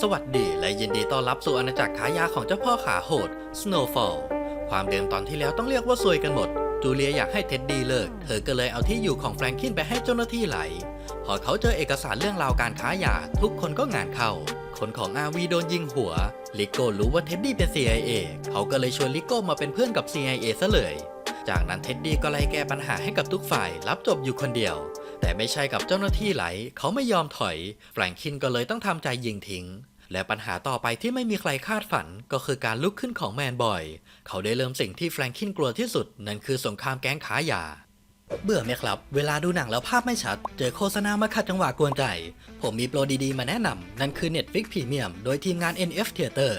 สวัสดีและยินดีต้อนรับสู่อาณาจักรขายาของเจ้าพ่อขาโหด Snowfall ความเดิมตอนที่แล้วต้องเรียกว่าซวยกันหมด จูเลียอยากให้เท็ดดี้เลิก เธอก็เลยเอาที่อยู่ของแฟรงคินไปให้เจ้าหน้าที่ไหล พอเขาเจอเอกสารเรื่องราวการค้ายา ทุกคนก็งานเข้า คนของอาวีโดนยิงหัว ลิโก้รู้ว่าเท็ดดี้เป็น CIA เขาก็เลยชวนลิโก้มาเป็นเพื่อนกับ CIA ซะเลย จากนั้นเท็ดดี้ก็ไล่แก้ปัญหาให้กับทุกฝ่าย รับจบอยู่คนเดียว แต่ไม่ใช่กับเจ้าหน้าที่ไหล เขาไม่ยอมถอย แฟรงคินก็เลยต้องทำใจยิงทิ้ง และปัญหาต่อไปที่ไม่มีใครคาดฝันก็คือการลุกขึ้นของแมนบอย เขาได้เริ่มสิ่งที่แฟรงคินกลัวที่สุด นั่นคือสงครามแก๊งขายาเบื่อไหมครับ เวลาดูหนังแล้วภาพไม่ชัด เจอโฆษณามาขัดจังหวะกวนใจ ผมมีโปรดีๆ มาแนะนำ นั่นคือ Netflix Premium โดยทีมงาน NF Theater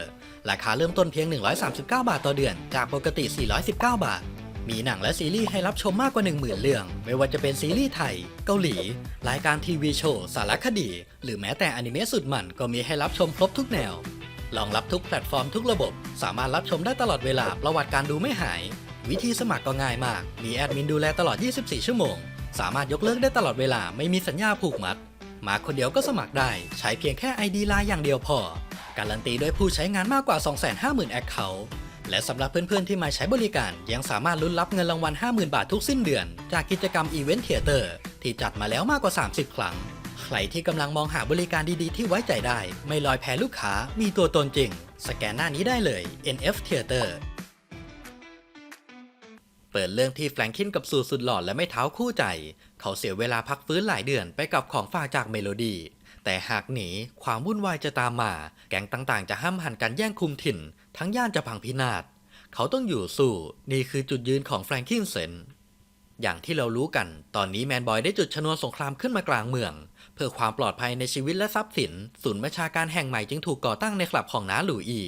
ราคาเริ่มต้นเพียง 139 บาทต่อเดือน จากปกติ 419 บาท มีหนังและซีรีส์ให้รับชมมากกว่า 10,000 เรื่อง ไม่ว่าจะเป็นซีรีส์ไทย เกาหลี รายการทีวีโชว์ สารคดี หรือแม้แต่อนิเมะสุดมันก็มีให้รับชมครบทุกแนวรองรับทุกแพลตฟอร์มทุกระบบ สามารถรับชมได้ตลอดเวลาประวัติการดูไม่หาย วิธีสมัครก็ง่ายมาก มีแอดมินดูแลตลอด 24 ชั่วโมง สามารถยกเลิกได้ตลอดเวลาไม่มีสัญญาผูกมัด มาคนเดียวก็สมัครได้ ใช้เพียงแค่ ID ไลน์อย่างเดียวพอ การันตีด้วยผู้ใช้งานมากกว่า 250,000 แอคเคาท์ และสำหรับเพื่อนๆที่มาใช้บริการยังสามารถลุ้นรับเงินรางวัล 50,000 บาททุกสิ้นเดือน จากกิจกรรม Event Theater ที่จัดมาแล้วมากกว่า 30 ครั้ง ใครที่กำลังมองหาบริการดีๆ ที่ไว้ใจได้ ไม่ลอยแพลูกค้า มีตัวตนจริง สแกนหน้านี้ได้เลย NF Theater เปิดเรื่องที่แฟรงคินกับสูตรสุดหล่อและไม่เท้าคู่ใจ เขาเสียเวลาพักฟื้นหลายเดือนไปกับของฝากจากเมโลดี้แต่หากหนีความวุ่นวายจะตามมา แก๊งต่างๆ จะห้ามหันกันแย่งคุมถิ่น ทั้งย่านจะพังพินาศ เขาต้องอยู่สู้ นี่คือจุดยืนของแฟรงคินเซน อย่างที่เรารู้กัน ตอนนี้แมนบอยได้จุดชนวนสงครามขึ้นมากลางเมือง เพื่อความปลอดภัยในชีวิตและทรัพย์สิน ศูนย์บัญชาการแห่งใหม่จึงถูกก่อตั้งในคลับของน้าลูอี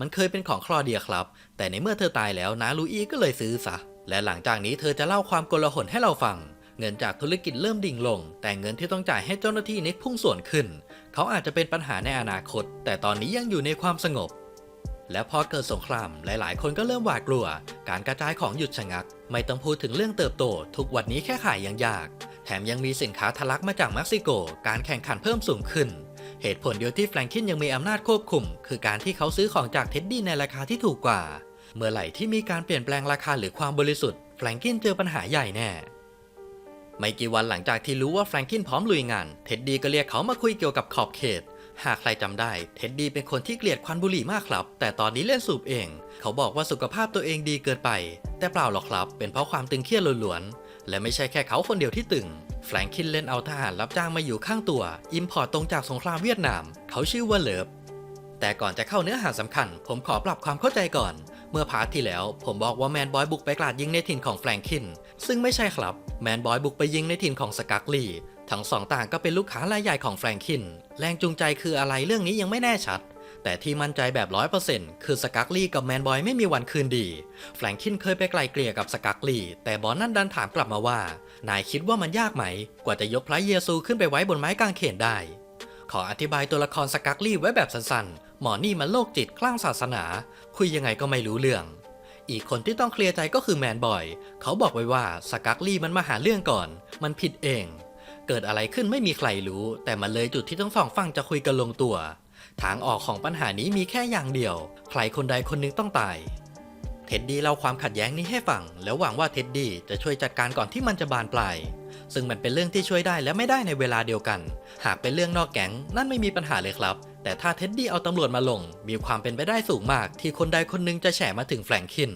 มันเคยเป็นของคลอเดียครับ แต่ในเมื่อเธอตายแล้วน้าลูอีก็เลยซื้อซะ และหลังจากนี้เธอจะเล่าความโกลาหลให้เราฟังเงินจากธุรกิจเริ่มดิ่งลง แต่เงินที่ต้องจ่ายให้เจ้าหน้าที่นิกพุ่งส่วนขึ้น เขาอาจจะเป็นปัญหาในอนาคต แต่ตอนนี้ยังอยู่ในความสงบ และพอเกิดสงครามหลาย ๆ คนก็เริ่มหวาดกลัว การกระจายของหยุดชะงัก ไม่ต้องพูดถึงเรื่องเติบโต ทุกวันนี้แค่ขายยังยาก แถมยังมีสินค้าทะลักมาจากเม็กซิโก การแข่งขันเพิ่มสูงขึ้น เหตุผลเดียวที่แฟรงคินยังมีอำนาจควบคุม คือการที่เขาซื้อของจากเท็ดดี้ในราคาที่ถูกกว่า เมื่อไหร่ที่มีการเปลี่ยนแปลงราคาหรือความบริสุทธิ์แฟรงกินเจอปัญหาใหญ่แน่ไม่กี่วันหลังจากที่รู้ว่าแฟรงกินพร้อมลุยงาน เท็ดดี้ก็เรียกเขามาคุยเกี่ยวกับขอบเขต หากใครจำได้ เท็ดดี้เป็นคนที่เกลียดควันบุหรี่มากครับ แต่ตอนนี้เล่นสูบเอง เขาบอกว่าสุขภาพตัวเองดีเกินไป แต่เปล่าหรอกครับ เป็นเพราะความตึงเครียดล้วนๆ และไม่ใช่แค่เขาคนเดียวที่ตึง แฟรงคินเล่นเอาทหารรับจ้างมาอยู่ข้างตัว อิมพอร์ตตรงจากสงครามเวียดนาม เขาชื่อว่าเลิฟ แต่ก่อนจะเข้าเนื้อหาสำคัญ ผมขอปรับความเข้าใจก่อน เมื่อพาร์ทที่แล้ว ผมบอกว่าแมนบอยบุกไปกราดยิงในถิ่นของแฟรงคิน ซึ่งไม่ใช่ครับ แมนบอยบุกไปยิงในถิ่นของสกักลี ทั้งสองต่างก็เป็นลูกค้ารายใหญ่ของแฟรงคิน แรงจูงใจคืออะไรเรื่องนี้ยังไม่แน่ชัด แต่ที่มั่นใจแบบร้อยเปอร์เซ็นต์คือสกักลีกับแมนบอยไม่มีวันคืนดี แฟรงคินเคยไปไกลเกลี่ยกับสกักลีแต่บอสนั่นดันถามกลับมาว่า นายคิดว่ามันยากไหม กว่าจะยกพระเยซูขึ้นไปไว้บนไม้กางเขนได้ ขออธิบายตัวละครสกักลี่ไว้แบบสั้นๆ หมอนี่มันโรคจิตคลั่งศาสนา คุยยังไงก็ไม่รู้เรื่องอีกคนที่ต้องเคลียร์ใจก็คือแมนบอย เขาบอกไว้ว่าสกักลี่มันมาหาเรื่องก่อน มันผิดเอง เกิดอะไรขึ้นไม่มีใครรู้ แต่มันเลยจุดที่ทั้งสองฝั่งจะคุยกันลงตัว ทางออกของปัญหานี้มีแค่อย่างเดียว ใครคนใดคนหนึงต้องตาย เท็ดดี้เล่าความขัดแย้งนี้ให้ฟัง แล้วหวังว่าเท็ดดี้จะช่วยจัดการก่อนที่มันจะบานปลาย ซึ่งมันเป็นเรื่องที่ช่วยได้และไม่ได้ในเวลาเดียวกัน หากเป็นเรื่องนอกแก๊งนั่นไม่มีปัญหาเลยครับ แต่ถ้าเท็ดดี้เอาตำรวจมาลง มีความเป็นไปได้สูงมาก ที่คนใดคนหนึงจะแฉมาถึงแฟรงคิน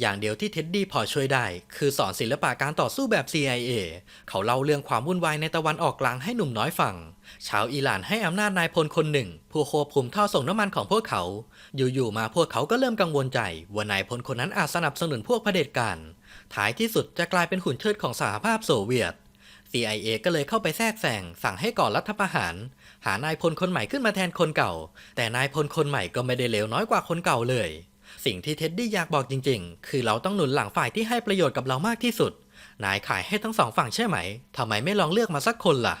อย่างเดียวที่เท็ดดี้พอช่วยได้ คือสอนศิลปะการต่อสู้แบบ CIA เขาเล่าเรื่องความวุ่นวายในตะวันออกกลางให้หนุ่มน้อยฟัง ชาวอิหร่านให้อำนาจนายพลคนหนึ่ง ผู้ควบคุมท่อส่งน้ำมันของพวกเขา อยู่ๆมาพวกเขาก็เริ่มกังวลใจ ว่านายพลคนนั้นอาจสนับสนุนพวกเผด็จการ ท้ายที่สุดจะกลายเป็นหุ่นเชิดของสหภาพโซเวียต CIA ก็เลยเข้าไปแทรกแซงสั่งให้ก่อรัฐประหาร หานายพลคนใหม่ขึ้นมาแทนคนเก่า แต่นายพลคนใหม่ก็ไม่ได้เลวน้อยกว่าคนเก่าเลย สิ่งที่เท็ดดี้อยากบอกจริง ๆ คือเราต้องหนุนหลังฝ่ายที่ให้ประโยชน์กับเรามากที่สุด นายขายให้ทั้งสองฝั่งใช่ไหม ทำไมไม่ลองเลือกมาสักคนล่ะ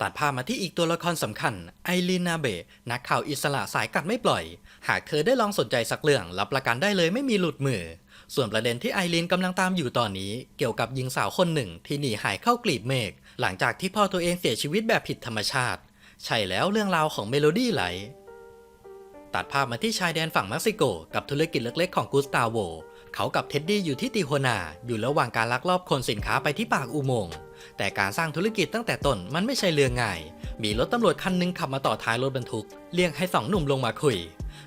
ตัดภาพมาที่อีกตัวละครสำคัญ ไอรีนาเบะนักข่าวอิสระสายกัดไม่ปล่อย หากเธอได้ลองสนใจสักเรื่อง รับประกันได้เลยไม่มีหลุดมือ ส่วนประเด็นที่ไอรีนกำลังตามอยู่ตอนนี้ เกี่ยวกับหญิงสาวคนหนึ่งที่หนีหายเข้ากลีบเมฆหลังจากที่พ่อตัวเองเสียชีวิตแบบผิดธรรมชาติ ใช่แล้วเรื่องราวของเมโลดี้ไหล ตัดภาพมาที่ชายแดนฝั่งเม็กซิโก กับธุรกิจเล็กๆของกุสตาโว เขากับเท็ดดี้อยู่ที่ติโฮนา อยู่ระหว่างการลักลอบขนสินค้าไปที่ปากอุโมงค์ แต่การสร้างธุรกิจตั้งแต่ต้นมันไม่ใช่เรื่องง่าย มีรถตำรวจคันหนึงขับมาต่อท้ายรถบรรทุก เรียกให้สองหนุ่มลงมาคุย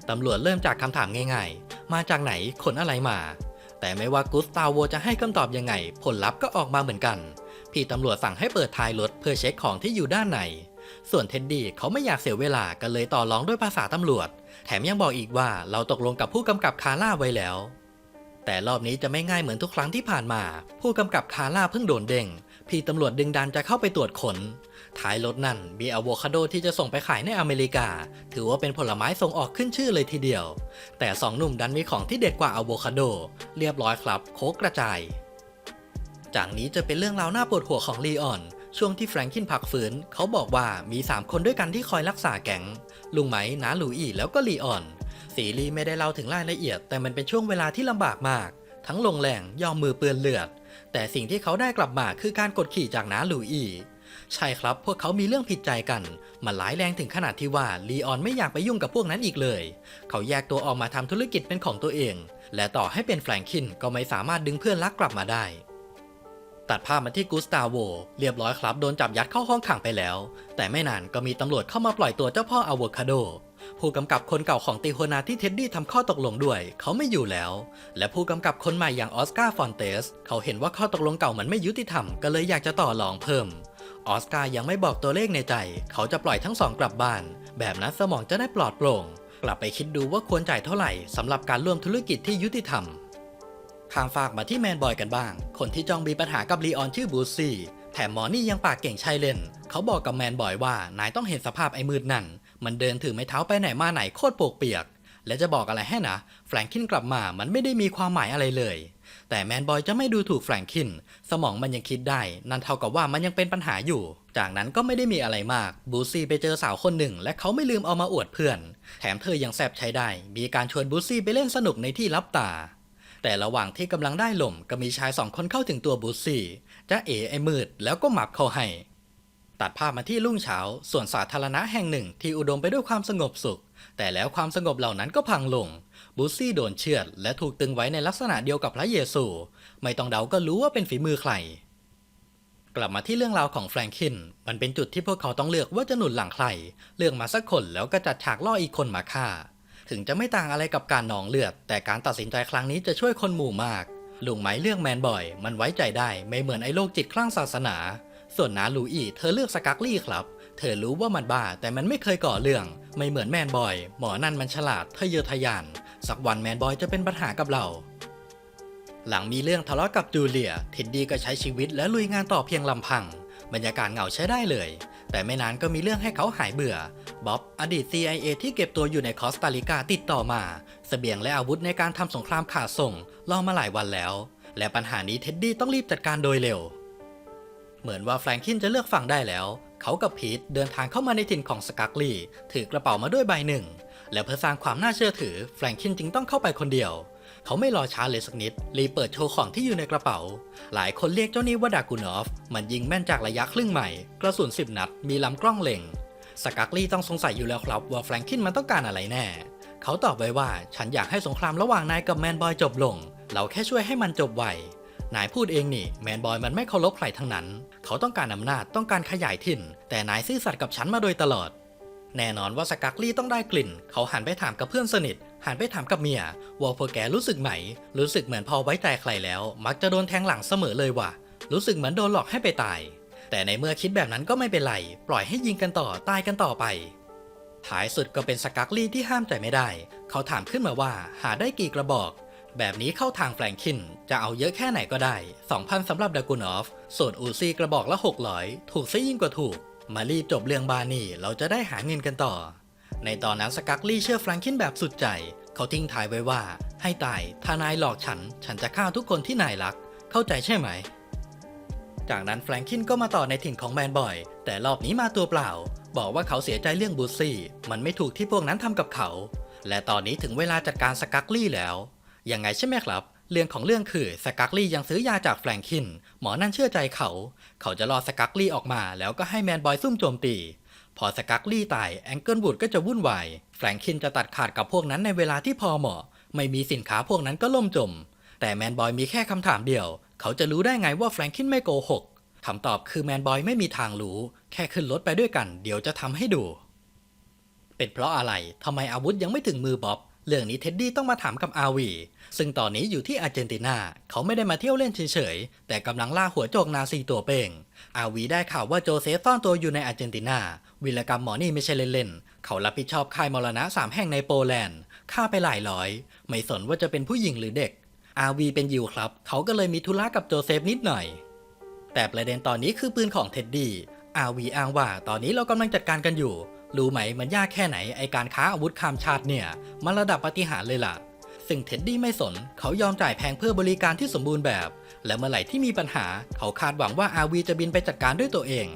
ตำรวจเริ่มจากคำถามง่ายๆ มาจากไหน ขนอะไรมา แต่ไม่ว่ากุสตาโวจะให้คำตอบยังไง ผลลัพธ์ก็ออกมาเหมือนกัน พี่ตำรวจสั่งให้เปิดท้ายรถเพื่อเช็คของที่อยู่ด้านใน ส่วนเท็ดดี้เขาไม่อยากเสียเวลาก็เลยต่อรองด้วยภาษาตำรวจ แถมยังบอกอีกว่าเราตกลงกับผู้กำกับคาร่าไว้แล้ว แต่รอบนี้จะไม่ง่ายเหมือนทุกครั้งที่ผ่านมา ผู้กำกับคาร่าเพิ่งโดนเด้งพี่ตำรวจดึงดันจะเข้าไปตรวจขนท้ายรถนั่นมีอะโวคาโดที่จะส่งไปขายในอเมริกา ถือว่าเป็นผลไม้ส่งออกขึ้นชื่อเลยทีเดียว แต่สองหนุ่มดันมีของที่เด็ดกว่าอะโวคาโด เรียบร้อยครับ โคกกระจาย จากนี้จะเป็นเรื่องราวหน้าปวดหัวของลีออน ช่วงที่แฟรงคินพักฟื้นเขาบอกว่ามี 3 คนด้วยกันที่คอยรักษาแก๊งลุงไหมน้าหลูอีแล้วก็ลีออน สีลีไม่ได้เล่าถึงรายละเอียด แต่มันเป็นช่วงเวลาที่ลำบากมาก ทั้งลงแรงยอมมือเปื้อนเลือด แต่สิ่งที่เขาได้กลับมาคือการกดขี่จากน้าหลูอีใช่ครับ พวกเขามีเรื่องผิดใจกัน มันร้ายแรงถึงขนาดที่ว่าลีออนไม่อยากไปยุ่งกับพวกนั้นอีกเลย เขาแยกตัวออกมาทำธุรกิจเป็นของตัวเอง และต่อให้เป็นแฟรงคินก็ไม่สามารถดึงเพื่อนรักกลับมาได้ ตัดภาพมาที่กุสตาโวเรียบร้อยครับโดนจับยัดเข้าห้องขังไปแล้ว แต่ไม่นานก็มีตำรวจเข้ามาปล่อยตัวเจ้าพ่ออะโวคาโด ผู้กำกับคนเก่าของติโฮนาที่เท็ดดี้ทำข้อตกลงด้วย เขาไม่อยู่แล้ว และผู้กำกับคนใหม่อย่างออสการ์ฟอนเตส เขาเห็นว่าข้อตกลงเก่ามันไม่ยุติธรรมก็เลยอยากจะต่อรองเพิ่ม ออสการ์ยังไม่บอกตัวเลขในใจ เขาจะปล่อยทั้งสองกลับบ้าน แบบนั้นสมองจะได้ปลอดโปร่ง กลับไปคิดดูว่าควรจ่ายเท่าไหร่สำหรับการร่วมธุรกิจที่ยุติธรรม ข้ามฝากมาที่แมนบอยกันบ้าง คนที่จ้องมีปัญหากับลีออนชื่อบูซี่แถมหมอนี่ยังปากเก่งใช่เล่น เขาบอกกับแมนบอยว่านายต้องเห็นสภาพไอ้มืดนั่น มันเดินถือไม้เท้าไปไหนมาไหนโคตรโปกเปียก และจะบอกอะไรให้นะ แฟรงคินกลับมา มันไม่ได้มีความหมายอะไรเลย แต่แมนบอยจะไม่ดูถูกแฟรงคิน สมองมันยังคิดได้ นั่นเท่ากับว่ามันยังเป็นปัญหาอยู่ จากนั้นก็ไม่ได้มีอะไรมาก บูซี่ไปเจอสาวคนหนึ่ง และเขาไม่ลืมเอามาอวดเพื่อน แถมเธอยังแซบใช้ได้ มีการชวนบูซี่ไปเล่นสนุกในที่ลับตา แต่ระหว่างที่กำลังได้ลมก็มีชายสองคนเข้าถึงตัวบูซี่จะเอ๋ไอมืดแล้วก็หมับเขาให้ ตัดภาพมาที่รุ่งเช้าส่วนสาธารณะแห่งหนึ่งที่อุดมไปด้วยความสงบสุข แต่แล้วความสงบเหล่านั้นก็พังลง บูซี่โดนเชือด และถูกตึงไว้ในลักษณะเดียวกับพระเยซู ไม่ต้องเดาก็รู้ว่าเป็นฝีมือใคร กลับมาที่เรื่องราวของแฟรงคิน มันเป็นจุดที่พวกเขาต้องเลือกว่าจะหนุนหลังใคร เลือกมาสักคนแล้วก็จัดฉากล่ออีกคนมาฆ่า ถึงจะไม่ต่างอะไรกับการหนองเลือด แต่การตัดสินใจครั้งนี้จะช่วยคนหมู่มาก ลุงไหมเลือกแมนบ่อย มันไว้ใจได้ไม่เหมือนไอ้โรคจิตคลั่งศาสนา ส่วนนาลูอี้เธอเลือกสกักลี่ครับ เธอรู้ว่ามันบ้าแต่มันไม่เคยก่อเรื่อง ไม่เหมือนแมนบอย หมอนั่นมันฉลาดทะเยอทะยาน สักวันแมนบอยจะเป็นปัญหากับเราหลังมีเรื่องทะเลาะกับจูเลียเท็ดดี้ก็ใช้ชีวิตและลุยงานต่อเพียงลำพัง บรรยากาศเหงาใช้ได้เลย แต่ไม่นานก็มีเรื่องให้เขาหายเบื่อ บ๊อบ อดีต CIA ที่เก็บตัวอยู่ในคอสตาริกาติดต่อมาเสบียงและอาวุธในการทำสงครามขาดส่งรอมาหลายวันแล้ว และปัญหานี้เท็ดดี้ต้องรีบจัดการโดยเร็ว เหมือนว่าแฟรงคินจะเลือกฝั่งได้แล้ว เขากับพีทเดินทางเข้ามาในถิ่นของสกักลีถือกระเป๋ามาด้วยใบหนึ่ง และเพื่อสร้างความน่าเชื่อถือแฟรงคินจึงต้องเข้าไปคนเดียว เขาไม่รอช้าเลยสักนิด รีเปิดโชว์ของที่อยู่ในกระเป๋า หลายคนเรียกเจ้านี้ว่าดากูนอฟ มันยิงแม่นจากระยะครึ่งใหม่ กระสุน 10 นัด มีลำกล้องเล็ง สกักลี่ต้องสงสัยอยู่แล้วครับว่าแฟรงคินมันต้องการอะไรแน่ เขาตอบไว้ว่าฉันอยากให้สงครามระหว่างนายกับแมนบอยจบลง เราแค่ช่วยให้มันจบไวนายพูดเองนี่แมนบอยมันไม่เคารพใครทั้งนั้น เขาต้องการอำนาจต้องการขยายถิ่น แต่นายซื่อสัตย์กับฉันมาโดยตลอด แน่นอนว่าสกักลี่ต้องได้กลิ่น เขาหันไปถามกับเพื่อนสนิท หันไปถามกับเมียว่าพวกแกรู้สึกไหม รู้สึกเหมือนพอไว้ใจใครแล้ว มักจะโดนแทงหลังเสมอเลยว่ะ รู้สึกเหมือนโดนหลอกให้ไปตาย แต่ในเมื่อคิดแบบนั้นก็ไม่เป็นไร ปล่อยให้ยิงกันต่อตายกันต่อไป ท้ายสุดก็เป็นสกักลี่ที่ห้ามใจไม่ได้ เขาถามขึ้นมาว่าหาได้กี่กระบอก แบบนี้เข้าทางแฟรงคิน จะเอาเยอะแค่ไหนก็ได้ 2,000สำหรับดากูนอฟ ส่วนอูซี่กระบอกละ600ถูกซะยิ่งกว่าถูก มารีบจบเรื่องบานี่เราจะได้หาเงินกันต่อ ในตอนนั้นสกักลี่เชื่อแฟรงคินแบบสุดใจ เขาทิ้งท้ายไว้ว่า ให้ตายถ้านายหลอกฉัน ฉันจะฆ่าทุกคนที่นายรัก เข้าใจใช่ไหม จากนั้นแฟรงคินก็มาต่อในถิ่นของแมนบอย แต่รอบนี้มาตัวเปล่า บอกว่าเขาเสียใจเรื่องบูซี่ มันไม่ถูกที่พวกนั้นทำกับเขา และตอนนี้ถึงเวลาจัดการสกักลี่แล้วยังไงใช่ไหมครับ เรื่องของเรื่องคือสกักลี่ยังซื้อยาจากแฟรงคิน หมอนั่นเชื่อใจเขา เขาจะรอสกักลี่ออกมาแล้วก็ให้แมนบอยซุ่มโจมตี พอสกักลี่ตายแองเกิลบูดก็จะวุ่นวายแฟรงคินจะตัดขาดกับพวกนั้นในเวลาที่พอเหมาะ ไม่มีสินค้าพวกนั้นก็ล่มจม แต่แมนบอยมีแค่คำถามเดียว เขาจะรู้ได้ไงว่าแฟรงคินไม่โกหกคำตอบคือแมนบอยไม่มีทางรู้ แค่ขึ้นรถไปด้วยกัน เดี๋ยวจะทำให้ดู เป็นเพราะอะไรทำไมอาวุธยังไม่ถึงมือบ๊อบ เรื่องนี้เท็ดดี้ต้องมาถามกับอาวีซึ่งตอนนี้อยู่ที่อาร์เจนตินา เขาไม่ได้มาเที่ยวเล่นเฉยๆ แต่กำลังล่าหัวโจกนาซีตัวเป่ง อาวีได้ข่าวว่าโจเซฟซ่อนตัวอยู่ในอาร์เจนตินาวิลกรรมหมอนี่ไม่ใช่เล่นๆ เขารับผิดชอบค่ายมรณะสามแห่งในโปแลนด์ ฆ่าไปหลายร้อย ไม่สนว่าจะเป็นผู้หญิงหรือเด็ก อาวีเป็นยิวครับ เขาก็เลยมีธุระกับโจเซฟนิดหน่อย แต่ประเด็นตอนนี้คือปืนของเท็ดดี้อาวีอ้างว่าตอนนี้เรากำลังจัดการกันอยู่ รู้ไหมมันยากแค่ไหนไอการค้าอาวุธข้ามชาติเนี่ย มันระดับปฏิหารเลยล่ะ ซึ่งเท็ดดี้ไม่สน เขายอมจ่ายแพงเพื่อบริการที่สมบูรณ์แบบ และเมื่อไหร่ที่มีปัญหา เขาคาดหวังว่าอาวีจะบินไปจัดการด้วยตัวเอง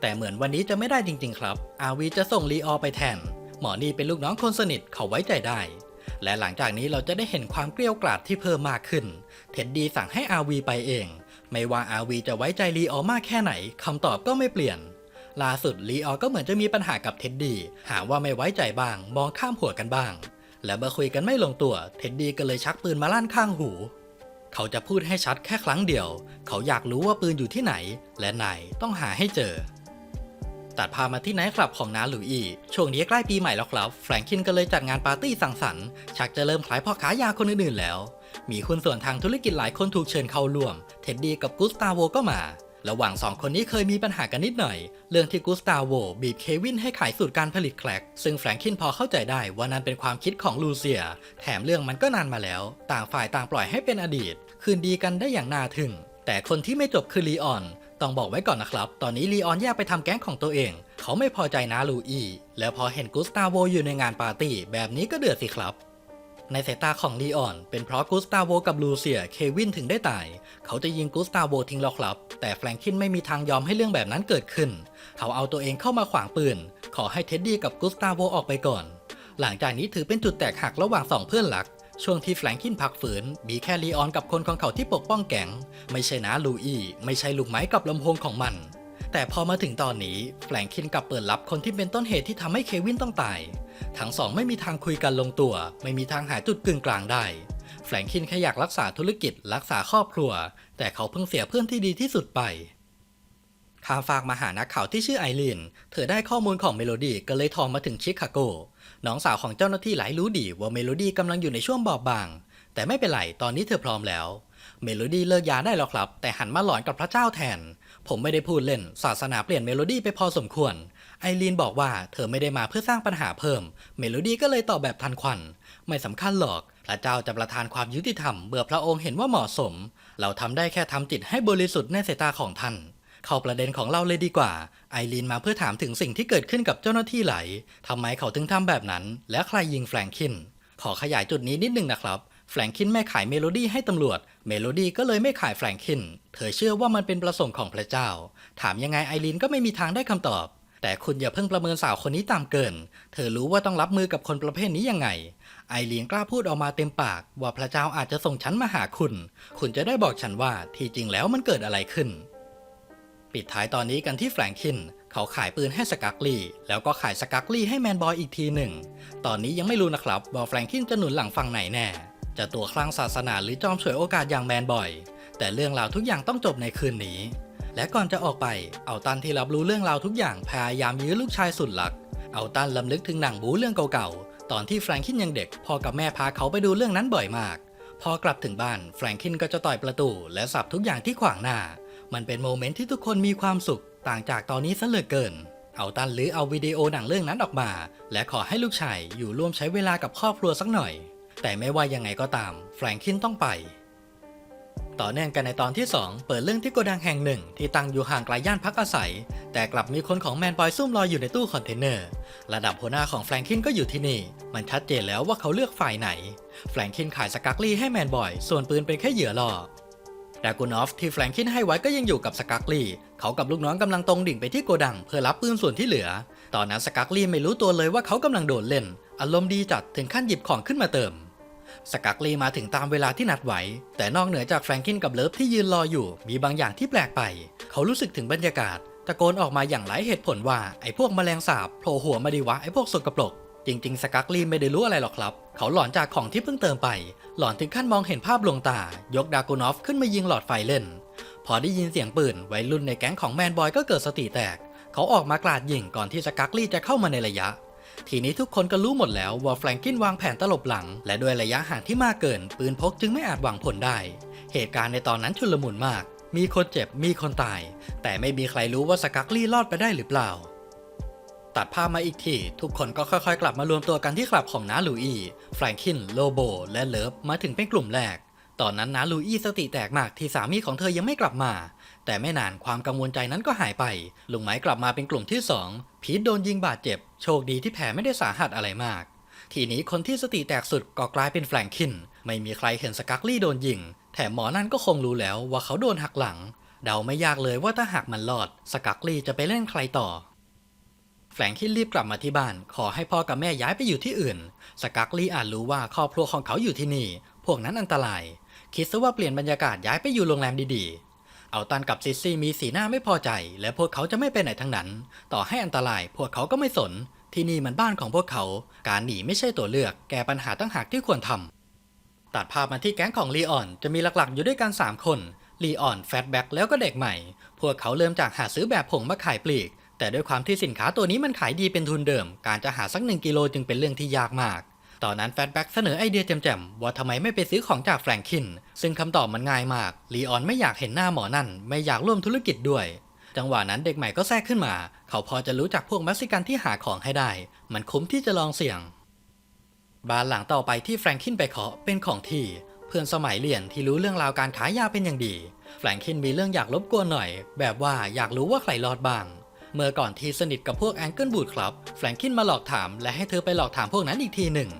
แต่เหมือนวันนี้จะไม่ได้จริง ๆ ครับอาวีจะส่งลีออไปแทน หมอนี่เป็นลูกน้องคนสนิทเขาไว้ใจได้ และหลังจากนี้เราจะได้เห็นความเกลี้ยวกล่อมที่เพิ่มมากขึ้น เท็ดดี้สั่งให้อาวีไปเอง ไม่ว่าอาวีจะไว้ใจลีออมากแค่ไหนคำตอบก็ไม่เปลี่ยน ล่าสุดลีออก็เหมือนจะมีปัญหากับเท็ดดี้หาว่าไม่ไว้ใจบ้าง มองข้ามหัวกันบ้าง และเมื่อคุยกันไม่ลงตัว เท็ดดี้ก็เลยชักปืนมาลั่นข้างหู เขาจะพูดให้ชัดแค่ครั้งเดียว เขาอยากรู้ว่าปืนอยู่ที่ไหน และนายต้องหาให้เจอ ตัดพามาที่ไนท์คลับของน้าหลุยอีช่วงนี้ใกล้ปีใหม่แล้วครับ แฟรงคินก็เลยจัดงานปาร์ตี้สังสรรค์ชักจะเริ่มคล้ายพ่อค้ายาคนอื่นๆแล้ว มีคุณส่วนทางธุรกิจหลายคนถูกเชิญเข้าร่วม เท็ดดี้กับกุสตาโวก็มา ระหว่างสองคนนี้เคยมีปัญหากันนิดหน่อย เรื่องที่กุสตาโวบีบเควินให้ขายสูตรการผลิตแคลกซึ่งแฟรงคินพอเข้าใจได้ว่านั่นเป็นความคิดของลูเซีย แถมเรื่องมันก็นานมาแล้ว ต่างฝ่ายต่างปล่อยให้เป็นอดีต คืนดีกันได้อย่างน่าทึ่ง แต่คนที่ไม่จบคือลีออน ต้องบอกไว้ก่อนนะครับ ตอนนี้ลีออนแยกไปทำแก๊งของตัวเอง เขาไม่พอใจนะลูอี แล้วพอเห็นกุสตาโวอยู่ในงานปาร์ตี้แบบนี้ก็เดือดสิครับ ในสายตาของลีออน เป็นเพราะกุสตาโวกับลูเซียเควินถึงได้ตาย เขาจะยิงกุสตาโวทิ้งแล้วครับ แต่แฟรงคินไม่มีทางยอมให้เรื่องแบบนั้นเกิดขึ้น เขาเอาตัวเองเข้ามาขวางปืน ขอให้เท็ดดี้กับกุสตาโวออกไปก่อน หลังจากนี้ถือเป็นจุดแตกหักระหว่างสองเพื่อนหลัก ช่วงที่แฟรงคินพักฝืน มีแค่ลีออนกับคนของเขาที่ปกป้องแก๊งไม่ใช่นะลูอี้ไม่ใช่ลูกไม้กับลำโพงของมัน แต่พอมาถึงตอนนี้แฟรงคินกลับเปิดรับคนที่เป็นต้นเหตุที่ทำให้เควินต้องตาย ทั้งสองไม่มีทางคุยกันลงตัว ไม่มีทางหาจุดกึ่งกลางได้ แฟรงคินแค่อยากรักษาธุรกิจรักษาครอบครัว แต่เขาเพิ่งเสียเพื่อนที่ดีที่สุดไปข้ามฝากมาหานักข่าวที่ชื่อไอรีน เธอได้ข้อมูลของเมโลดี้ก็เลยโทรมาถึงชิคาโก น้องสาวของเจ้าหน้าที่หลายรู้ดีว่าเมโลดี้กำลังอยู่ในช่วงบอบบาง แต่ไม่เป็นไร ตอนนี้เธอพร้อมแล้ว เมโลดี้เลิกยาได้แล้วครับ แต่หันมาหลอนกับพระเจ้าแทน ผมไม่ได้พูดเล่น ศาสนาเปลี่ยนเมโลดี้ไปพอสมควร ไอรีนบอกว่าเธอไม่ได้มาเพื่อสร้างปัญหาเพิ่ม เมโลดี้ก็เลยตอบแบบทันควัน ไม่สำคัญหรอก พระเจ้าจะประทานความยุติธรรมเมื่อพระองค์เห็นว่าเหมาะสม เราทำได้แค่ทำจิตให้บริสุทธิ์ในสายตาของท่านเข้าประเด็นของเราเลยดีกว่า ไอรีนมาเพื่อถามถึงสิ่งที่เกิดขึ้นกับเจ้าหน้าที่ไหลทำไมเขาถึงทำแบบนั้น และใครยิงแฟรงคิน ขอขยายจุดนี้นิดนึงนะครับ แฟรงคินไม่ขายเมโลดี้ให้ตำรวจ เมโลดี้ก็เลยไม่ขายแฟรงคิน เธอเชื่อว่ามันเป็นประสงค์ของพระเจ้า ถามยังไงไอรีนก็ไม่มีทางได้คำตอบ แต่คุณอย่าเพิ่งประเมินสาวคนนี้ตามเกิน เธอรู้ว่าต้องรับมือกับคนประเภทนี้ยังไง ไอรีนกล้าพูดออกมาเต็มปาก ว่าพระเจ้าอาจจะส่งฉันมาหาคุณ คุณจะได้บอกฉันว่าที่จริงแล้วมันเกิดอะไรขึ้น ปิดท้ายตอนนี้กันที่แฟรงคินเขาขายปืนให้สกักลี่ แล้วก็ขายสกักลี่ให้แมนบอยอีกทีหนึ่ง ตอนนี้ยังไม่รู้นะครับว่าแฟรงคินจะหนุนหลังฝั่งไหนแน่ จะตัวคลั่งศาสนาหรือจอมฉวยโอกาสอย่างแมนบ่อย แต่เรื่องราวทุกอย่างต้องจบในคืนนี้ และก่อนจะออกไป เอาตันที่รับรู้เรื่องราวทุกอย่างพยายามยื้อลูกชายสุดหลัก เอาตันลำลึกถึงหนังบูเรื่องเก่าๆ ตอนที่แฟรงคินยังเด็กพ่อกับแม่พาเขาไปดูเรื่องนั้นบ่อยมาก พอกลับถึงบ้านแฟรงคินก็จะต่อยประตู และสับทุกอย่างที่ขวางหน้า มันเป็นโมเมนต์ที่ทุกคนมีความสุข ต่างจากตอนนี้ซะเหลือเกินเอาตันหรือเอาวิดีโอหนังเรื่องนั้นออกมา และขอให้ลูกชายอยู่ร่วมใช้เวลากับครอบครัวสักหน่อย แต่ไม่ว่ายังไงก็ตามแฟรงคินต้องไป ต่อเนื่องกันในตอนที่ 2 เปิดเรื่องที่โกดังแห่งหนึ่ง ที่ตั้งอยู่ห่างไกลย่านพักอาศัย แต่กลับมีคนของแมนบอยซุ่มรอยอยู่ในตู้คอนเทนเนอร์ ระดับหัวหน้าของแฟรงคินก็อยู่ที่นี่ มันชัดเจนแล้วว่าเขาเลือกฝ่ายไหน แฟรงคินขายสกักลี่ให้แมนบอย ส่วนปืนเป็นแค่เหยื่อล่อดากูนอฟที่แฟรงคินให้ไว้ก็ยังอยู่กับสกักลี่ เขากับลูกน้องกำลังตรงดิ่งไปที่โกดัง เพื่อรับปืนส่วนที่เหลือ ตอนนั้นสกักลี่ไม่รู้ตัวเลยว่าเขากำลังโดนเล่น อารมณ์ดีจัดถึงขั้นหยิบของขึ้นมาเติม สกักลีมาถึงตามเวลาที่นัดไว้ แต่นอกเหนือจากแฟรงคินกับเลิฟที่ยืนรออยู่ มีบางอย่างที่แปลกไป เขารู้สึกถึงบรรยากาศ ตะโกนออกมาอย่างไร้เหตุผลว่าไอ้พวกแมลงสาบโผล่หัวมาดีวะไอ้พวกสกปรกจริงๆ สกักลีไม่ได้รู้อะไรหรอกครับ เขาหลอนจากของที่เพิ่งเติมไป หลอนถึงขั้นมองเห็นภาพลวงตา ยกดากูนอฟขึ้นมายิงหลอดไฟเล่น พอได้ยินเสียงปืนวัยรุ่นในแก๊งของแมนบอยก็เกิดสติแตก เขาออกมากราดยิงก่อนที่สกักลีจะเข้ามาในระยะ ทีนี้ทุกคนก็รู้หมดแล้วว่าแฟรงกินวางแผนตลบหลัง และด้วยระยะห่างที่มากเกิน ปืนพกจึงไม่อาจหวังผลได้ เหตุการณ์ในตอนนั้นชุลมุนมาก มีคนเจ็บมีคนตาย แต่ไม่มีใครรู้ว่าสกักลี่รอดไปได้หรือเปล่า ตัดภาพมาอีกที ทุกคนก็ค่อยๆ กลับมารวมตัวกันที่คลับของน้าลูอี้แฟรงคินโลโบ และเลิฟมาถึงเป็นกลุ่มแรกตอนนั้นน้าลูอี้สติแตกมากที่สามีของเธอยังไม่กลับมา แต่ไม่นานความกังวลใจนั้นก็หายไป ลุงไม้กลับมาเป็นกลุ่มที่สองพีทโดนยิงบาดเจ็บ โชคดีที่แผลไม่ได้สาหัสอะไรมาก ทีนี้คนที่สติแตกสุดก็กลายเป็นแฟรงคิน ไม่มีใครเห็นสกักลี่โดนยิง แถมหมอนั่นก็คงรู้แล้วว่าเขาโดนหักหลัง เดาไม่ยากเลยว่าถ้าหากมันรอด สกักลี่จะไปเล่นใครต่อ แฟรงคินรีบกลับมาที่บ้าน ขอให้พ่อกับแม่ย้ายไปอยู่ที่อื่น สกักลี่อาจรู้ว่าครอบครัวของเขาอยู่ที่นี่ พวกนั้นอันตราย คิดซะว่าเปลี่ยนบรรยากาศย้ายไปอยู่โรงแรมดีๆ เอาตันกับซิสซี่มีสีหน้าไม่พอใจ และพวกเขาจะไม่ไปไหนทั้งนั้น ต่อให้อันตรายพวกเขาก็ไม่สน ที่นี่มันบ้านของพวกเขา การหนีไม่ใช่ตัวเลือก แก้ปัญหาตั้งหากที่ควรทำตัดภาพมาที่แก๊งของลีออนจะมีหลักๆ อยู่ด้วยกัน 3 คนลีออนแฟตแบ็กแล้วก็เด็กใหม่ พวกเขาเริ่มจากหาซื้อแบบผงมาขายปลีก แต่ด้วยความที่สินค้าตัวนี้มันขายดีเป็นทุนเดิม การจะหาสักหนึ่งกิโลจึงเป็นเรื่องที่ยากมาก ตอนนั้นแฟตแบ็กเสนอไอเดียแจ่มๆว่าทำไมไม่ไปซื้อของจากแฟรงคิน ซึ่งคำตอบมันง่ายมากลีออนไม่อยากเห็นหน้าหมอนั่น ไม่อยากร่วมธุรกิจด้วย จังหวะนั้นเด็กใหม่ก็แทรกขึ้นมา เขาพอจะรู้จักพวกเม็กซิกันที่หาของให้ได้ มันคุ้มที่จะลองเสี่ยงบ้านหลังต่อไปที่แฟรงคินไปเคาะเป็นของที่ เพื่อนสมัยเรียนที่รู้เรื่องราวการขายยาเป็นอย่างดี แฟรงคินมีเรื่องอยากรบกวนหน่อย แบบว่าอยากรู้ว่าใครรอดบ้างเมื่อก่อนที่สนิทกับพวกแองเกิลบูดครับ แฟรงคินมาหลอกถามและให้เธอไปหลอกถามพวกนั้นอีกทีหนึ่ง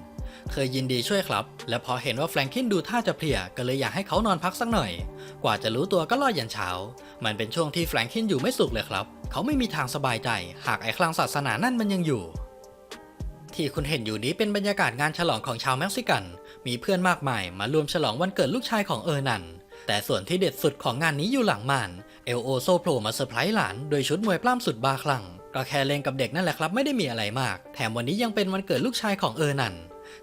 เคยยินดีช่วยครับ และพอเห็นว่าแฟรงคินดูท่าจะเพลียก็เลยอยากให้เขานอนพักสักหน่อย กว่าจะรู้ตัวก็รอยันเช้า มันเป็นช่วงที่แฟรงคินอยู่ไม่สุขเลยครับ เขาไม่มีทางสบายใจ หากไอ้คลังศาสนานั่นมันยังอยู่ ที่คุณเห็นอยู่นี้เป็นบรรยากาศงานฉลองของชาวเม็กซิกัน มีเพื่อนมากมายมารวมฉลองวันเกิดลูกชายของเออร์นันแต่ส่วนที่เด็ดสุดของงานนี้อยู่หลังม่านเอลโอโซโผล่มาเซอร์ไพรส์หลานโดยชุดมวยปล้ำสุดบาคลั่งก็แค่เล่นกับเด็กนั่นแหละครับไม่ได้มีอะไรมาก แถมวันนี้ยังเป็นวันเกิดลูกชายของเออร์นัน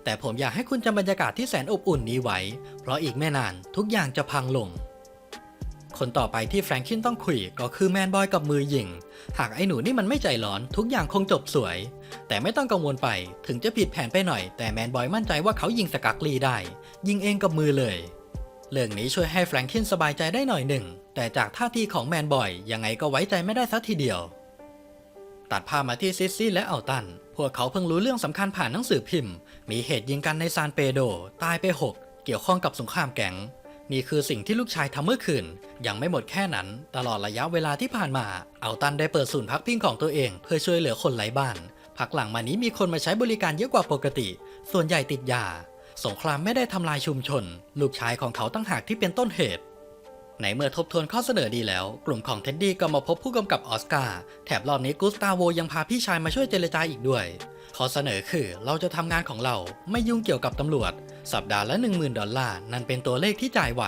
แต่ผมอยากให้คุณจำบรรยากาศที่แสนอบอุ่นนี้ไว้ เพราะอีกไม่นานทุกอย่างจะพังลง คนต่อไปที่แฟรงคินต้องคุยก็คือแมนบอยกับมือยิง หากไอ้หนูนี่มันไม่ใจร้อน ทุกอย่างคงจบสวย แต่ไม่ต้องกังวลไป ถึงจะผิดแผนไปหน่อย แต่แมนบอยมั่นใจว่าเขายิงสกักลีได้ ยิงเองกับมือเลย เรื่องนี้ช่วยให้แฟรงคินสบายใจได้หน่อยหนึ่ง แต่จากท่าทีของแมนบอยยังไงก็ไว้ใจไม่ได้สักทีเดียวตัดภาพมาที่ซิสซี่และเอัลตัน พวกเขาเพิ่งรู้เรื่องสำคัญผ่านหนังสือพิมพ์ มีเหตุยิงกันในซานเปโดตายไป 6 เกี่ยวข้องกับสงครามแก๊งนี่คือสิ่งที่ลูกชายทำเมื่อคืน ยังไม่หมดแค่นั้น ตลอดระยะเวลาที่ผ่านมา เอัลตันได้เปิดศูนย์พักพิงของตัวเอง เพื่อช่วยเหลือคนไร้บ้าน พักหลังมานี้มีคนมาใช้บริการเยอะกว่าปกติ ส่วนใหญ่ติดยา สงครามไม่ได้ทำลายชุมชน ลูกชายของเขาตั้งหากที่เป็นต้นเหตุ ในเมื่อทบทวนข้อเสนอดีแล้ว กลุ่มของเท็ดดี้ก็มาพบผู้กำกับออสการ์แถบรอบนี้กุสตาโวยังพาพี่ชายมาช่วยเจรจาอีกด้วย ข้อเสนอคือเราจะทำงานของเราไม่ยุ่งเกี่ยวกับตำรวจ สัปดาห์ละ 10,000 ดอลลาร์นั่นเป็นตัวเลขที่จ่ายไหว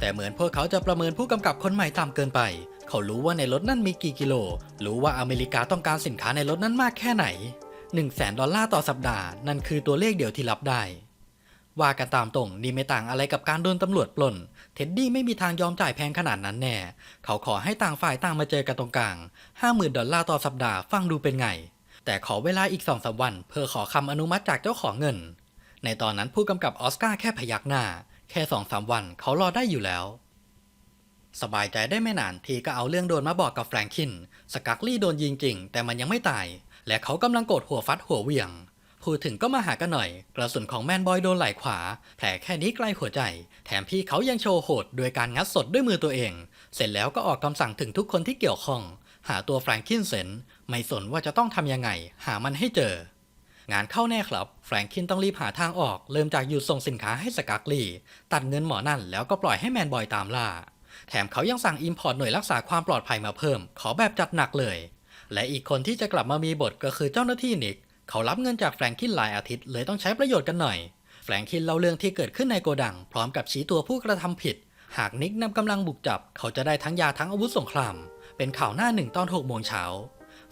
แต่เหมือนพวกเขาจะประเมินผู้กำกับคนใหม่ต่ำเกินไป เขารู้ว่าในรถนั่นมีกี่กิโล รู้ว่าอเมริกาต้องการสินค้าในรถนั้นมากแค่ไหน1 0 0 0 0แสนดอลลาร์ต่อสัปดาห์นั่นคือตัวเลขเดียวที่รับได้ว่ากันตามตรงนี่ไม่ต่างอะไรกับการโดนตำรวจปล้น ท็ดดี้ไม่มีทางยอมจ่ายแพงขนาดนั้นแน่ เขาขอให้ต่างฝ่ายต่างมาเจอกันตรงกลาง 50,000 ดอลลาร์ต่อสัปดาห์ฟังดูเป็นไง แต่ขอเวลาอีก2องสวันเพื่อขอคำอนุมัติจากเจ้าของเงิน ในตอนนั้นผู้กำกับออสการ์แค่พยักหน้า แค่2องสวันเขารอได้อยู่แล้ว สบายใจได้ไม่นานทีก็เอาเรื่องโดนมาบอกกับแฟรงคิน สกักลี่โดนยิงจริงแต่มันยังไม่ตาย และเขากำลังโกรธหัวฟัดหัวเวียง พูดถึงก็มาหากันหน่อย กระสุนของแมนบอยโดนไหล่ขวา แผลแค่นี้ใกล้หัวใจ แถมพี่เขายังโชว์โหดโดยการงัดสดด้วยมือตัวเอง เสร็จแล้วก็ออกคำสั่งถึงทุกคนที่เกี่ยวข้อง หาตัวแฟรงคินเซนไม่สนว่าจะต้องทำยังไง หามันให้เจอ งานเข้าแน่ครับ แฟรงคินต้องรีบหาทางออก เริ่มจากหยุดส่งสินค้าให้สกักลีตัดเงินหมอนั่นแล้วก็ปล่อยให้แมนบอยตามล่า แถมเขายังสั่งอิมพอร์ตหน่วยรักษาความปลอดภัยมาเพิ่ม ขอแบบจัดหนักเลย และอีกคนที่จะกลับมามีบทก็คือเจ้าหน้าที่นิก เขารับเงินจากแฟรงคินหลายอาทิตย์เลยต้องใช้ประโยชน์กันหน่อย แฟรงคินเล่าเรื่องที่เกิดขึ้นในโกดัง พร้อมกับชี้ตัวผู้กระทำผิด หากนิกนำกำลังบุกจับ เขาจะได้ทั้งยาทั้งอาวุธสงคราม เป็นข่าวหน้าหนึ่งตอน6โมงเช้า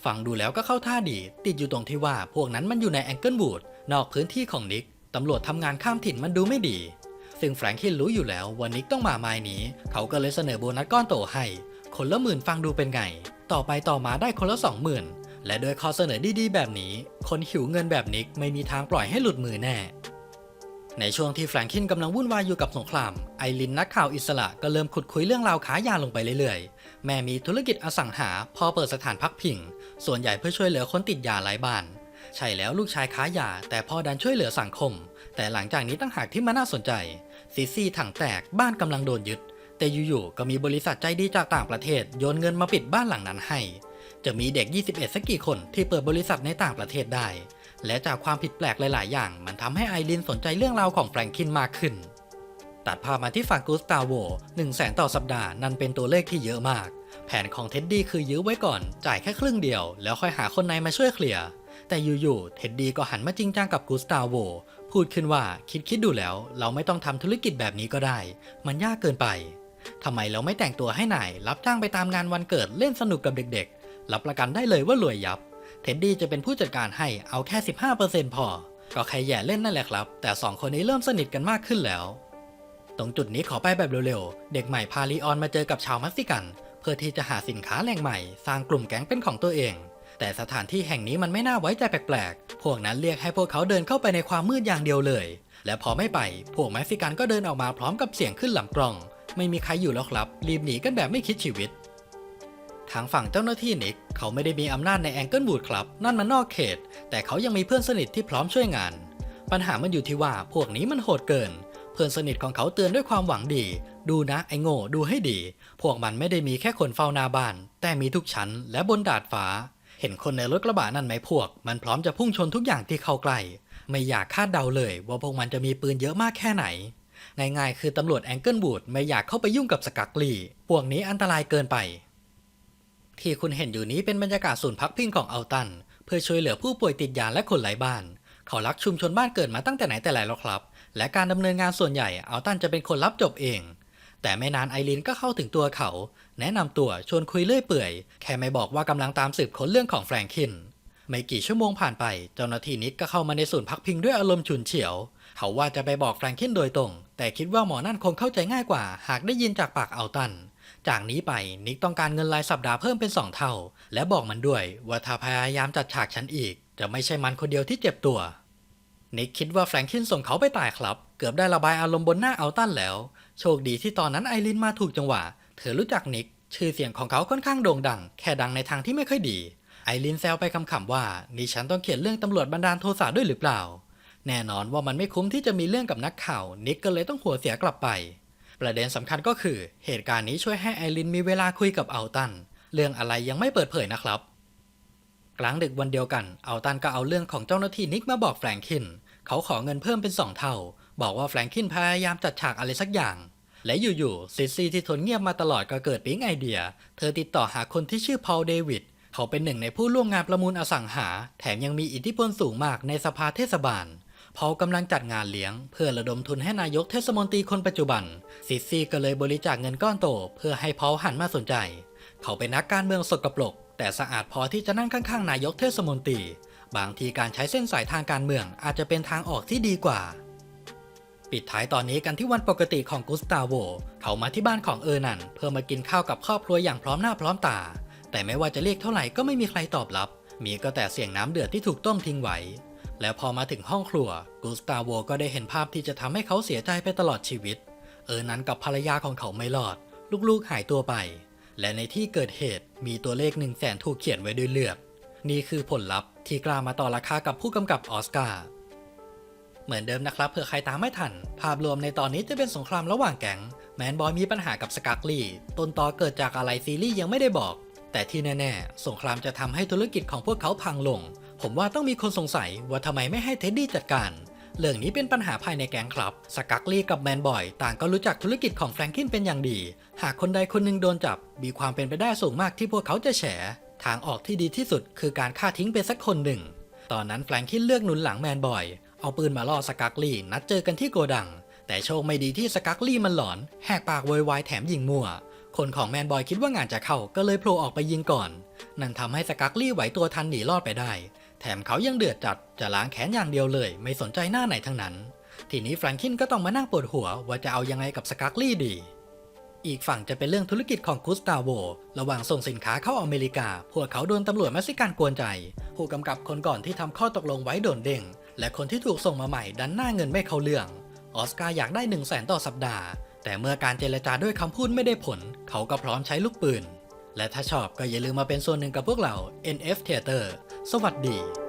ฟังดูแล้วก็เข้าท่าดี ติดอยู่ตรงที่ว่าพวกนั้นมันอยู่ในแองเกิลบูดนอกพื้นที่ของนิกตำรวจทำงานข้ามถิ่นมันดูไม่ดี ซึ่งแฟรงคินรู้อยู่แล้วว่านิกต้องมาไม้นี้ เขาก็เลยเสนอโบนัสก้อนโตให้ คนละหมื่นฟังดูเป็นไง ต่อไปต่อมาได้คนละสองหมื่น และโดยข้อเสนอดีๆ แบบนี้ คนหิวเงินแบบนิกไม่มีทางปล่อยให้หลุดมือแน่ ในช่วงที่แฟรงคินกำลังวุ่นวายอยู่กับสงคราม ไอรินนักข่าวอิสระก็เริ่มขุดคุยเรื่องราวขายยาลงไปเรื่อยๆ แม่มีธุรกิจอสังหา พอเปิดสถานพักพิง ส่วนใหญ่เพื่อช่วยเหลือคนติดยาไร้บ้าน ใช่แล้วลูกชายค้ายา แต่พ่อดันช่วยเหลือสังคม แต่หลังจากนี้ตั้งหากที่มันน่าสนใจ ซีซีถังแตกบ้านกำลังโดนยึด แต่อยู่ๆก็มีบริษัทใจดีจากต่างประเทศโยนเงินมาปิดบ้านหลังนั้นให้ จะมีเด็ก 21 สักกี่คนที่เปิดบริษัทในต่างประเทศได้ และจากความผิดแปลกหลาย ๆ อย่าง มันทำให้ไอรินสนใจเรื่องราวของแฟรงคินมากขึ้น ตัดภาพมาที่ฝั่งกูสตาโว1 0 0 0 0แสนต่อสัปดาห์นั่นเป็นตัวเลขที่เยอะมาก แผนของเท็ดดี้คือยื้อไว้ก่อน จ่ายแค่ครึ่งเดียว แล้วค่อยหาคนในมาช่วยเคลียร์ แต่อยู่ๆ เท็ดดี้ก็หันมาจริงจังกับกูสตาโวพูดขึ้นว่าคิดคิดดูแล้ว เราไม่ต้องทำธุรกิจแบบนี้ก็ได้ มันยากเกินไปทำไมเราไม่แต่งตัวให้นายรับจ้างไปตามงานวันเกิดเล่นสนุกกับเด็กๆ รับประกันได้เลยว่ารวยยับ เท็ดดี้จะเป็นผู้จัดการให้เอาแค่ 15%พอ ก็แค่แย่เล่นนั่นแหละครับ แต่สองคนนี้เริ่มสนิทกันมากขึ้นแล้ว ตรงจุดนี้ขอไปแบบเร็วๆ เด็กใหม่พาลีออนมาเจอกับชาวมักซิกัน เพื่อที่จะหาสินค้าแหล่งใหม่ สร้างกลุ่มแก๊งเป็นของตัวเอง แต่สถานที่แห่งนี้มันไม่น่าไว้ใจแปลกๆ พวกนั้นเรียกให้พวกเขาเดินเข้าไปในความมืดอย่างเดียวเลย และพอไม่ไป พวกม็กซิกันก็เดินออกมาพร้อมกับเสียงขึ้นลำกล้อง ไม่มีใครอยู่แล้วครับ รีบหนีกันแบบไม่คิดชีวิต ทางฝั่งเจ้าหน้าที่นิกเขาไม่ได้มีอำนาจในแองเกิลบูดครับ นั่นมันนอกเขต แต่เขายังมีเพื่อนสนิทที่พร้อมช่วยงาน ปัญหามันอยู่ที่ว่าพวกนี้มันโหดเกิน เพื่อนสนิทของเขาเตือนด้วยความหวังดี ดูนะไอ้โง่ดูให้ดี พวกมันไม่ได้มีแค่คนเฝ้าหน้าบ้าน แต่มีทุกชั้นและบนดาดฟ้า เห็นคนในรถกระบะนั่นไหมพวก มันพร้อมจะพุ่งชนทุกอย่างที่เข้าใกล้ไม่อยากคาดเดาเลยว่าพวกมันจะมีปืนเยอะมากแค่ไหนง่ายๆ คือตำรวจแองเกิลบูดไม่อยากเข้าไปยุ่งกับสกักลี พวกนี้อันตรายเกินไป ที่คุณเห็นอยู่นี้เป็นบรรยากาศศูนย์พักพิงของเอัลตัน เพื่อช่วยเหลือผู้ป่วยติดยาและคนไร้บ้าน เขารักชุมชนบ้านเกิดมาตั้งแต่ไหนแต่ไรแล้วครับ และการดำเนินงานส่วนใหญ่เอัลตันจะเป็นคนรับจบเอง แต่ไม่นานไอรินก็เข้าถึงตัวเขา แนะนำตัวชวนคุยเลื่อยเปื่อย แค่ไม่บอกว่ากำลังตามสืบค้นเรื่องของแฟรงคิน ไม่กี่ชั่วโมงผ่านไป เจ้าหน้าที่นิกก็เข้ามาในศูนย์พักพิงด้วยอารมณ์ฉุนเฉียว เขาว่าจะไปบอกแฟรงคินโดยตรง แต่คิดว่าหมอนั่นคงเข้าใจง่ายกว่า หากได้ยินจากปากเอัลตัน จากนี้ไปนิกต้องการเงินรายสัปดาห์เพิ่มเป็น 2 เท่า และบอกมันด้วยว่าถ้าพยายามจัดฉากฉันอีก จะไม่ใช่มันคนเดียวที่เจ็บตัว นิกคิดว่าแฟรงคินส่งเขาไปตายครับ เกือบได้ระบายอารมณ์บนหน้าอัลตันแล้ว โชคดีที่ตอนนั้นไอรินมาถูกจังหวะ เธอรู้จักนิก ชื่อเสียงของเขาค่อนข้างโด่งดัง แค่ดังในทางที่ไม่ค่อยดี ไอรินแซวไปคำๆว่า นี่ฉันต้องเขียนเรื่องตำรวจบันดาลโทสะด้วยหรือเปล่า แน่นอนว่ามันไม่คุ้มที่จะมีเรื่องกับนักข่าว นิกก็เลยต้องหัวเสียกลับไป ประเด็นสำคัญก็คือเหตุการณ์นี้ช่วยให้ไอรินมีเวลาคุยกับอัลตัน เรื่องอะไรยังไม่เปิดเผยนะครับ กลางดึกวันเดียวกันอัลตันก็เอาเรื่องของเจ้าหน้าที่นิกมาบอกแฟรงคิน เขาขอเงินเพิ่มเป็นสองเท่า บอกว่าแฟรงคินพยายามจัดฉากอะไรสักอย่าง และอยู่ๆซิซซี่ที่ทนเงียบมาตลอดก็เกิดปิ๊งไอเดีย เธอติดต่อหาคนที่ชื่อพอลเดวิดเขาเป็นหนึ่งในผู้ร่วมงานประมูลอสังหา แถมยังมีอิทธิพลสูงมากในสภาเทศบาล พอลกำลังจัดงานเลี้ยง เพื่อระดมทุนให้นายกเทศมนตรีคนปัจจุบัน ซิซซี่ก็เลยบริจาคเงินก้อนโต เพื่อให้พอลหันมาสนใจ เขาเป็นนักการเมืองสกปรก แต่สะอาดพอที่จะนั่งข้างๆ นายกเทศมนตรี บางทีการใช้เส้นสายทางการเมืองอาจจะเป็นทางออกที่ดีกว่า ปิดท้ายตอนนี้กันที่วันปกติของกุสตาโว เขามาที่บ้านของเออร์นัน เพื่อมากินข้าวกับครอบครัวอย่างพร้อมหน้าพร้อมตา แต่ไม่ว่าจะเรียกเท่าไหร่ก็ไม่มีใครตอบรับ มีก็แต่เสียงน้ำเดือดที่ถูกต้มทิ้งไว้ แล้วพอมาถึงห้องครัวกุสตาโวก็ได้เห็นภาพที่จะทำให้เขาเสียใจไปตลอดชีวิต เออนั้นกับภรรยาของเขาไม่รอด ลูกๆหายตัวไป และในที่เกิดเหตุมีตัวเลขหนึ่งแสนถูกเขียนไว้ด้วยเลือด นี่คือผลลัพธ์ที่กล้ามาต่อราคากับผู้กำกับออสการ์เหมือนเดิมนะครับเผื่อใครตามไม่ทัน ภาพรวมในตอนนี้จะเป็นสงครามระหว่างแก๊งแมนบอยมีปัญหากับสกักลี่ต้นตอเกิดจากอะไรซีรีส์ยังไม่ได้บอก แต่ที่แน่ๆสงครามจะทำให้ธุรกิจของพวกเขาพังลง ผมว่าต้องมีคนสงสัยว่าทำไมไม่ให้เท็ดดี้จัดการเรื่องนี้เป็นปัญหาภายในแก๊งครับ สกักลี่กับแมนบอย ต่างก็รู้จักธุรกิจของแฟรงกินเป็นอย่างดี หากคนใดคนหนึ่งโดนจับ มีความเป็นไปได้สูงมากที่พวกเขาจะแฉ ทางออกที่ดีที่สุดคือการฆ่าทิ้งไปสักคนหนึ่ง ตอนนั้นแฟรงคินเลือกหนุนหลังแมนบอย เอาปืนมาล่อสกักลี่นัดเจอกันที่โกดัง แต่โชคไม่ดีที่สกักลี่มันหลอน แหกปากโวยวายแถมยิงมั่ว คนของแมนบอยคิดว่างานจะเข้าก็เลยโผล่ออกไปยิงก่อน นั่นทำให้สกักลี่ไหวตัวทันหนีรอดไปได้ แถมเขายังเดือดจัดจะล้างแค้นอย่างเดียวเลย ไม่สนใจหน้าไหนทั้งนั้น ทีนี้แฟรงคินก็ต้องมานั่งปวดหัวว่าจะเอายังไงกับสกักลี่ดี อีกฝั่งจะเป็นเรื่องธุรกิจของกุสตาโวระหว่างส่งสินค้าเข้าอเมริกา พวกเขาโดนตำรวจเม็กซิกันกวนใจ ผู้กำกับคนก่อนที่ทำข้อตกลงไว้โดนเด้งและคนที่ถูกส่งมาใหม่ดันหน้าเงินไม่เข้าเรื่อง ออสการ์อยากได้1 0 0 0 0แสนต่อสัปดาห์ แต่เมื่อการเจรจาด้วยคำพูดไม่ได้ผล เขาก็พร้อมใช้ลูกปืน และถ้าชอบก็อย่าลืมมาเป็นส่วนหนึ่งกับพวกเรา NF Theater สวัสดี